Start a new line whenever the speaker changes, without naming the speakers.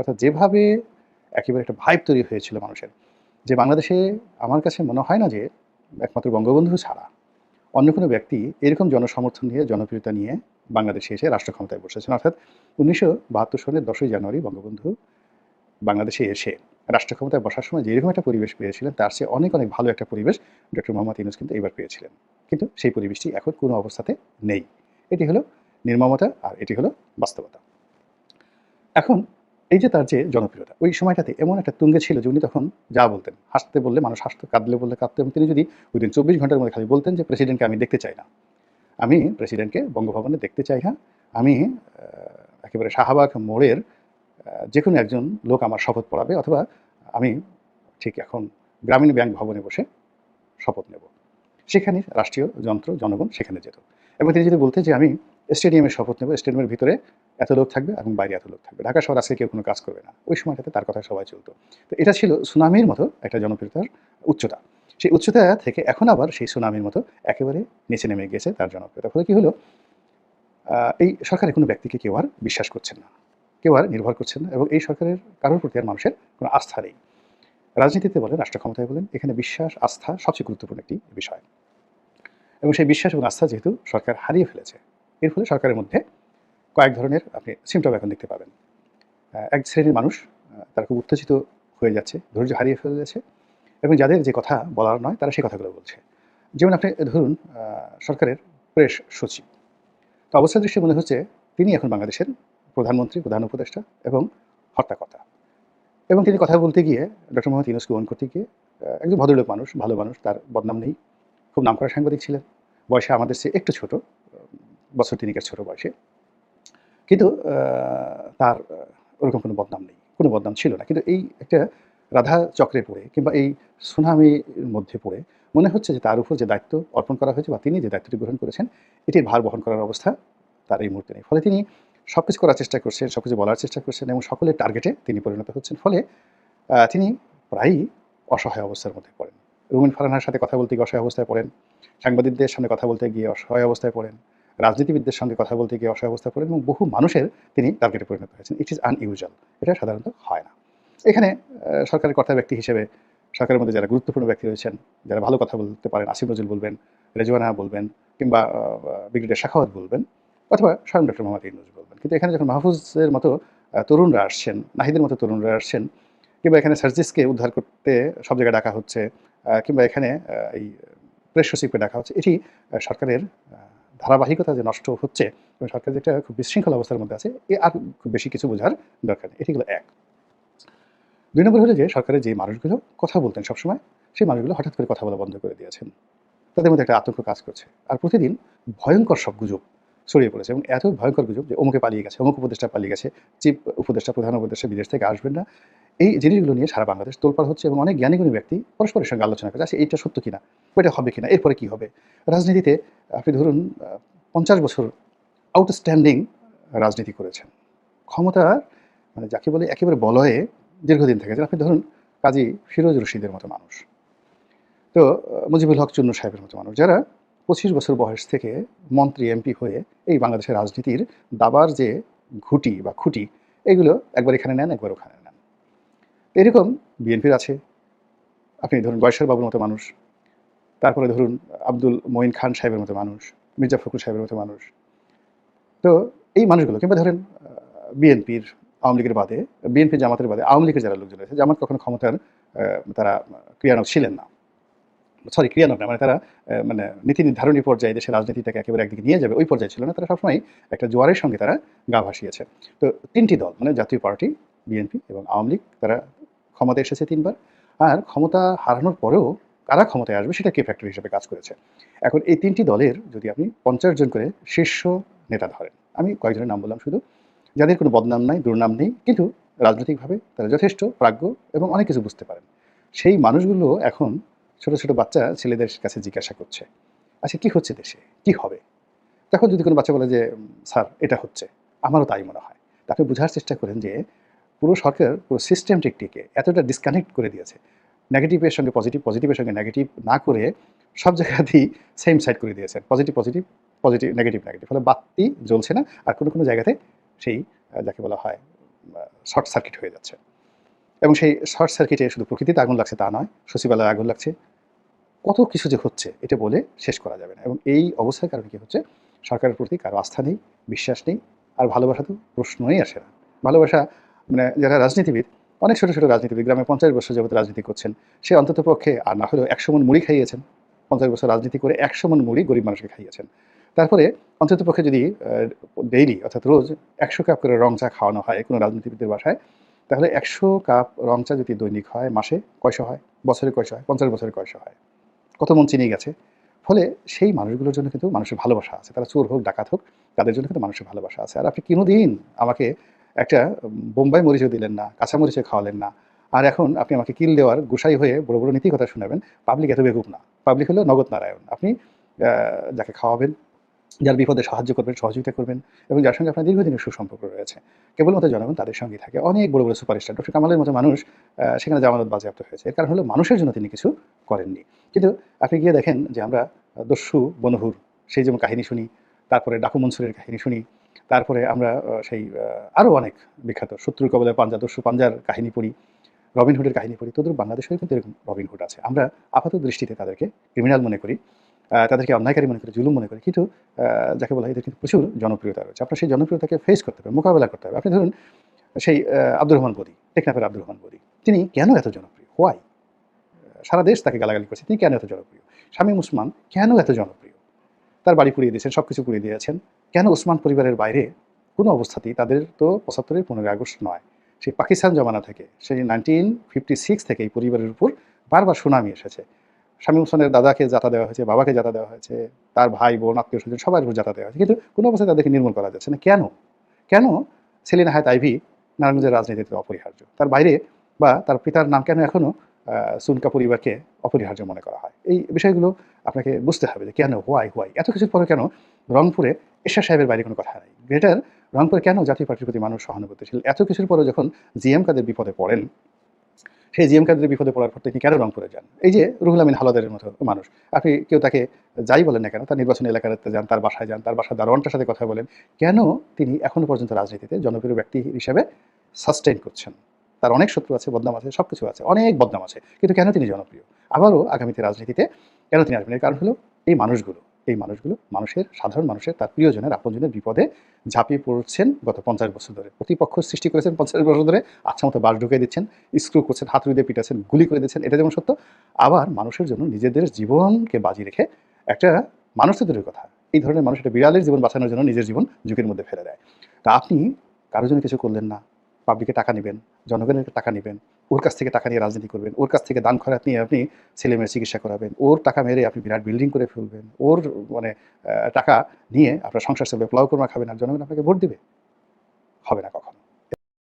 অর্থাৎ যেভাবে একেবারে একটা ভাইব তৈরি হয়েছিল মানুষের। যে বাংলাদেশে আমার কাছে মনে হয় না যে একমাত্র বঙ্গবন্ধু ছাড়া অন্য কোনো ব্যক্তি এরকম জনসমর্থন নিয়ে, জনপ্রিয়তা নিয়ে বাংলাদেশে এসে রাষ্ট্র ক্ষমতায় বসেছেন। অর্থাৎ উনিশশো বাহাত্তর সালের দশই জানুয়ারি বঙ্গবন্ধু বাংলাদেশে এসে রাষ্ট্র ক্ষমতায় বসার সময় যেরকম একটা পরিবেশ পেয়েছিলেন, তার চেয়ে অনেক অনেক ভালো একটা পরিবেশ ডক্টর মোহাম্মদ ইউনুস কিন্তু এবার পেয়েছিলেন। কিন্তু সেই পরিবেশটি এখন কোনো অবস্থাতে নেই। এটি হলো নির্মমতা আর এটি হলো বাস্তবতা। এখন এই যে তার যে জনপ্রিয়তা, ওই সময়টাতে এমন একটা তুঙ্গে ছিল যে উনি তখন যা বলতেন, হাসতে বললে মানুষ হাসতো, কাঁদলে বললে কাঁদতো, এবং তিনি যদি ওই দিন চব্বিশ ঘণ্টার মধ্যে খালি বলতেন যে প্রেসিডেন্টকে আমি দেখতে চাই না। আমি প্রেসিডেন্টকে বঙ্গভবনে দেখতে চাই না আমি একেবারে শাহবাগ মোড়ের যে কোনো একজন লোক আমার শপথ পড়াবে অথবা আমি ঠিক এখন গ্রামীণ ব্যাংক ভবনে বসে শপথ নেব। সেখানে রাষ্ট্রীয় যন্ত্র, জনগণ সেখানে যেত। এবং তিনি যদি বলতেন যে আমি স্টেডিয়ামে শপথ নেব স্টেডিয়ামের ভিতরে এত লোক থাকবে এবং বাইরে এত লোক থাকবে। ঢাকা শহর আজকে কেউ কোনো কাজ করবে না। ওই সময়টাতে তার কথা সবাই চলতো। তো এটা ছিল সুনামির মতো একটা জনপ্রিয়তার উচ্চতা। সেই উচ্চতা থেকে এখন আবার সেই সুনামির মতো একেবারে নিচে নেমে গেছে তার জনপ্রিয়তা। ফলে কি হলো? এই সরকারের কোনো ব্যক্তিকে কেউ আর বিশ্বাস করছেন না। কেউ আর নির্ভর করছেন না এবং এই সরকারের কারোর প্রতি আর মানুষের কোনো আস্থা নেই। রাজনীতিতে বলেন রাষ্ট্র ক্ষমতায় বলেন, এখানে বিশ্বাস, আস্থা সবচেয়ে গুরুত্বপূর্ণ একটি বিষয়। এবং সেই বিশ্বাস এবং আস্থা যেহেতু সরকার হারিয়ে ফেলেছে, এর ফলে সরকারের মধ্যে কয়েক ধরনের আপনি সিমটম এখন দেখতে পাবেন। এক শ্রেণির মানুষ তারা খুব উত্তেজিত হয়ে যাচ্ছে, ধৈর্য হারিয়ে ফেলে যাচ্ছে এবং যাদের যে কথা বলার নয়, তারা সেই কথাগুলো বলছে। যেমন আপনি ধরুন সরকারের প্রেস সচিব। তো অবস্থা দৃষ্টি মনে হচ্ছে তিনি এখন বাংলাদেশের প্রধানমন্ত্রী, প্রধান উপদেষ্টা এবং হর্তাকর্তা। এবং তিনি কথা বলতে গিয়ে ডক্টর মোহাম্মদ ইউনুসকে ওন করতে গিয়ে একজন ভদ্রলোক মানুষ, ভালো মানুষ, তার বদনাম নেই, খুব নামকরা সাংবাদিক ছিলেন। বয়সে আমাদের চেয়ে একটু ছোট বছর তিনিকের ছোট বয়সে। কিন্তু তার ওরকম কোনো বদনাম নেই, কোনো বদনাম ছিল না। কিন্তু এই একটা রাধা চক্রে পড়ে কিংবা এই সুনামির মধ্যে পড়ে, মনে হচ্ছে যে তার উপর যে দায়িত্ব অর্পণ করা হয়েছে বা তিনি যে দায়িত্বটি গ্রহণ করেছেন, এটির ভার বহন করার অবস্থা তার এই মুহূর্তে নেই। ফলে তিনি সব কিছু করার চেষ্টা করছেন সব কিছু বলার চেষ্টা করছেন এবং সকলের টার্গেটে তিনি পরিণত হচ্ছেন। ফলে তিনি প্রায়ই অসহায় অবস্থার মধ্যে পড়েন। রুমিন ফারহানার সাথে কথা বলতে গিয়ে অসহায় অবস্থায় পড়েন। সাংবাদিকদের সামনে কথা বলতে গিয়ে অসহায় অবস্থায় পড়েন। রাজনীতিবিদদের সঙ্গে কথা বলতে গিয়ে অসহায় অবস্থায় পড়েন এবং বহু মানুষের তিনি টার্গেটে পরিণত হয়েছেন। ইট ইজ আনইউজুয়াল এটা সাধারণত হয় না। এখানে সরকারের কর্তা ব্যক্তি হিসেবে সরকারের মধ্যে যারা গুরুত্বপূর্ণ ব্যক্তি রয়েছেন, যারা ভালো কথা বলতে পারেন, আসিফ নজরুল বলবেন, রেজওয়ানা বলবেন কিংবা ব্রিগেডিয়ার শাখাওয়াত বলবেন অথবা স্বয়ং ডক্টর মোহাম্মদ ইউনুস বলবেন। কিন্তু এখানে যখন মাহফুজের মতো তরুণরা আসছেন, নাহিদের মতো তরুণরা আসছেন কিংবা এখানে সার্জিসকে উদ্ধার করতে সব জায়গায় ডাকা হচ্ছে কিংবা এখানে এই প্রেস সচিবকে ডাকা হচ্ছে, এটি সরকারের ধারাবাহিকতা যে নষ্ট হচ্ছে সরকার যেটা খুব বিশৃঙ্খল অবস্থার মধ্যে আছে, এ আর খুব বেশি কিছু বোঝার দরকার নেই। এটি হলো এক। দুই নম্বর হলো যে সরকারের যে মানুষগুলো কথা বলতেন সবসময়, সেই মানুষগুলো হঠাৎ করে কথা বলা বন্ধ করে দিয়েছেন। তাদের মধ্যে একটা আতঙ্ক কাজ করছে। আর প্রতিদিন ভয়ঙ্কর সব গুজব ছড়িয়ে পড়েছে এবং এত ভয়ঙ্কর গুজব যে অমুকে পালিয়ে গেছে, অমুক উপদেষ্টা পালিয়ে গেছে, চিফ উপদেষ্টা, প্রধান উপদেষ্টা বিদেশ থেকে আসবেন না। এই জিনিসগুলো নিয়ে সারা বাংলাদেশ তোলপাড় হচ্ছে এবং অনেক জ্ঞানীগুণী ব্যক্তি পরস্পরের সঙ্গে আলোচনা করছে আচ্ছা এইটা সত্য কিনা? ওইটা হবে কিনা? এরপরে কি হবে? রাজনীতিতে আপনি ধরুন পঞ্চাশ বছর আউটস্ট্যান্ডিং রাজনীতি করেছেন। ক্ষমতার মানে যাকে বলে একেবারে বলয়ে দীর্ঘদিন থেকেছেন। আপনি ধরুন, কাজী ফিরোজ রশিদের মতো মানুষ। তো, মুজিবুল হক, চুন্নু সাহেবের মতো মানুষ। যারা পঁচিশ বছর বয়স থেকে মন্ত্রী, এমপি হয়ে এই বাংলাদেশের রাজনীতির দাবার যে ঘুটি বা খুঁটি, এগুলো একবার এখানে নেন, একবার ওখানে এরকম বিএনপির আছে। আপনি ধরুন বয়সের বাবুর মতো মানুষ। তারপরে ধরুন আব্দুল মঈন খান সাহেবের মতো মানুষ, মির্জা ফখরুল সাহেবের মতো মানুষ। তো এই মানুষগুলো, কিংবা ধরেন বিএনপির আওয়ামী লীগের বাদে, বিএনপি জামাতের বাদে আওয়ামী লীগের যারা লোকজন রয়েছে, জামাত কখনো ক্ষমতার তারা ক্রিয়ানক ছিলেন না। সরি ক্রিয়ানক না মানে তারা মানে নীতি নির্ধারণী পর্যায়ে দেশের রাজনীতিটাকে একেবারে একদিকে নিয়ে যাবে, ওই পর্যায়ে ছিল না। তারা সবসময় একটা জোয়ারের সঙ্গে তারা গা ভাসিয়েছে। তো তিনটি দল মানে জাতীয় পার্টি, বিএনপি এবং আওয়ামী লীগ, তারা ক্ষমতায় এসেছে তিনবার। আর ক্ষমতা হারানোর পরেও কারা ক্ষমতায় আসবে সেটা কে ফ্যাক্টর হিসেবে কাজ করেছে। এখন এই তিনটি দলের যদি আপনি পঞ্চাশ জন করে শীর্ষ নেতা ধরেন, আমি কয়েকজনের নাম বললাম শুধু, যাদের কোনো বদনাম নাই, দুর্নাম নেই, কিন্তু রাজনৈতিকভাবে তারা যথেষ্ট প্রাজ্ঞ এবং অনেক কিছু বুঝতে পারেন। সেই মানুষগুলো এখন ছোট ছোট বাচ্চা ছেলেদের কাছে জিজ্ঞাসা করছে আচ্ছা কি হচ্ছে দেশে? কি হবে? তখন যদি কোনো বাচ্চা বলে যে স্যার, এটা হচ্ছে। আমারও তাই মনে হয়। তা আপনি বোঝার চেষ্টা করেন যে পুরো সরকার, পুরো সিস্টেমটিকটিকে এতটা ডিসকানেক্ট করে দিয়েছে। নেগেটিভের সঙ্গে পজিটিভ পজিটিভের সঙ্গে নেগেটিভ না করে সব জায়গাতেই সেম সাইড করে দিয়েছেন positive positive positive negative negative ফলে বাতি জ্বলছে না, আর কোনো কোনো জায়গাতে সেই যাকে বলা হয় শর্ট সার্কিট হয়ে যাচ্ছে। এবং সেই শর্ট সার্কিটে শুধু প্রকৃতিতে আগুন লাগছে তা নয়, সচিবালয়ে আগুন লাগছে। কত কিছু যে হচ্ছে, এটা বলে শেষ করা যাবে না। এবং এই অবস্থার কারণে কি হচ্ছে, সরকারের প্রতি কারও আস্থা নেই, বিশ্বাস নেই, আর ভালোবাসা তো প্রশ্নই আসে না। ভালোবাসা মানে যারা রাজনীতিবিদ, অনেক ছোটো ছোটো রাজনীতিবিদ, গ্রামে পঞ্চাশ বছর যাবত রাজনীতি করছেন, সে অন্তত পক্ষে আর না হলেও একশো মন মুড়ি খাইয়েছেন। পঞ্চাশ বছর রাজনীতি করে একশো মন মুড়ি গরিব মানুষকে খাইয়েছেন। তারপরে অন্তত পক্ষে যদি ডেইলি অর্থাৎ রোজ একশো কাপ করে রং চা খাওয়ানো হয় কোনো রাজনীতিবিদের বাসায়, তাহলে একশো কাপ রং চা যদি দৈনিক হয়, মাসে কয়শো হয়? বছরে কয়শো হয়? পঞ্চাশ বছরে কয়শো হয়? কত মন চিনি গেছে? ফলে সেই মানুষগুলোর জন্য কিন্তু মানুষের ভালোবাসা আছে। তারা চোর হোক, ডাকাত হোক, তাদের জন্য কিন্তু মানুষের ভালোবাসা আছে। আর আপনি কোনোদিন আমাকে একটা বোম্বাই মরিচও দিলেন না, কাঁচা মরিচও খাওয়ালেন না। আর এখন আপনি আমাকে কিল দেওয়ার গোসাই হয়ে বড় বড় নীতি কথা শোনাবেন পাবলিক এত বেকুব না। পাবলিক হলো নগদ নারায়ণ। আপনি যাকে খাওয়াবেন, যার বিপদে সাহায্য করবেন, সহযোগিতা করবেন এবং যার সঙ্গে আপনার দীর্ঘদিনের সুসম্পর্ক রয়েছে। কেবলমাত্র জনগণ তাদের সঙ্গে থাকে। অনেক বড় বড় সুপারস্টার, ডক্টর কামালের মতো মানুষ সেখানে জামানত বাজেয়াপ্ত হয়েছে। এর কারণ হলো মানুষের জন্য তিনি কিছু করেননি। কিন্তু আপনি গিয়ে দেখেন যে আমরা দস্যু, বনহুর, সেই যেমন কাহিনী শুনি, তারপরে ডাকু মনসুরের কাহিনী শুনি তারপরে আমরা সেই আরও অনেক বিখ্যাত শত্রুর কবলে পাঞ্জা দস্যু পাঞ্জার কাহিনী পড়ি রবিনহুডের কাহিনী পড়ি তোদের বাংলাদেশেও কিন্তু এরকম রবিনহুড আছে। আমরা আপাত দৃষ্টিতে তাদেরকে ক্রিমিনাল মনে করি তাদেরকে অন্যায়কারী মনে করি, জুলুম মনে করি, কিন্তু যাকে বলা হয় এদের কিন্তু প্রচুর জনপ্রিয়তা রয়েছে। আপনার সেই জনপ্রিয়তাকে ফেস করতে হবে মোকাবেলা করতে হবে আপনি ধরুন সেই আব্দুর রহমান বদি, টেকনাফের আব্দুর রহমান বদি, তিনি কেন এত জনপ্রিয়? হোয়াই সারা দেশ তাকে গালাগালি করছে, তিনি কেন এত জনপ্রিয়? শামীম উসমান কেন এত জনপ্রিয়? তার বাড়ি পুড়িয়ে দিয়েছেন সব কিছু পুড়িয়ে দিয়েছেন। কেন ওসমান পরিবারের বাইরে? কোনো অবস্থাতেই তাদের তো পঁচাত্তরের পনেরোই আগস্ট নয়। সেই পাকিস্তান জমানা থেকে, সেই নাইনটিন ফিফটি সিক্স থেকে এই পরিবারের উপর বারবার সুনামি এসেছে। শামীম হোসেনের দাদাকে যাতা দেওয়া হয়েছে, বাবাকে যাতা দেওয়া হয়েছে, তার ভাই বোন, আত্মীয় স্বজন সবার উপর যাতা দেওয়া হয়েছে। কিন্তু কোনো অবস্থায় তাদেরকে নির্মূল করা যাচ্ছে না। কেন? কেন? সেলিনা হায়াত আইভি নারায়ণগঞ্জের রাজনীতিতে অপরিহার্য। তার বাইরে বা তার পিতার নাম কেন এখনও সুনকা পরিবারকে অপরিহার্য মনে করা হয়? এই বিষয়গুলো আপনাকে বুঝতে হবে যে কেন হোয়াই হোয়াই এত কিছুর পরে কেন রংপুরে এরশাদ সাহেবের বাইরে কোনো কথা নেই। গ্রেটার, রংপুরে কেন জাতীয় পার্টির প্রতি মানুষ সহানুভূতিশীল? এত কিছুর পরে যখন জিএম কাদের বিপদে পড়েন, সেই জিএম কাদের বিপদে পড়ার পর তিনি কেন রংপুরে যান? এই যে রুহুল আমিন হালাদারের মতো মানুষ, আপনি কেউ তাকে যাই বলেন না কেন, তার নির্বাচনী এলাকাতে যান, তার বাসায় যান, তার বাসার দারোয়ানটার সাথে কথা বলেন, কেন তিনি এখনও পর্যন্ত রাজনীতিতে জনপ্রিয় ব্যক্তি হিসেবে সাস্টেইন করছেন? তার অনেক শত্রু আছে, বদনাম আছে সব কিছু আছে, অনেক বদনাম আছে, কিন্তু কেন তিনি জনপ্রিয়? আবারও আগামীতে রাজনীতিতে কেন তিনি আসবেন? এর কারণ হলো এই মানুষগুলো। এই মানুষগুলো মানুষের, সাধারণ মানুষের, তার প্রিয়জনের, আপনজনের বিপদে ঝাঁপিয়ে পড়ছেন গত পঞ্চাশ বছর ধরে। প্রতিপক্ষ সৃষ্টি করেছেন পঞ্চাশ বছর ধরে আচ্ছা মতো বাস ঢুকিয়ে দিচ্ছেন, স্ক্রু করছেন হাতুড়ি দিয়ে পিটাচ্ছেন, গুলি করে দিচ্ছেন, এটা যেমন সত্য, আবার মানুষের জন্য নিজেদের জীবনকে বাজি রেখে একটা মানুষ তো দূরের কথা। এই ধরনের মানুষ একটা বিড়ালের জীবন বাঁচানোর জন্য নিজের জীবন ঝুঁকির মধ্যে ফেলে দেয়। তা আপনি কারোর জন্য কিছু করলেন না। পাবলিকে টাকা নেবেন, জনগণের টাকা নেবেন, ওর কাছ থেকে টাকা নিয়ে রাজনীতি করবেন, ওর কাছ থেকে দান খরাত নিয়ে আপনি ছেলে মেয়ের চিকিৎসা করাবেন, ওর টাকা মেরে আপনি বিরাট বিল্ডিং করে ফেলবেন, ওর মানে টাকা নিয়ে আপনার সংসার চলবে প্লাউ কর্মা খাবেন আর জনগণ আপনাকে ভোট দেবে। হবে না কখন।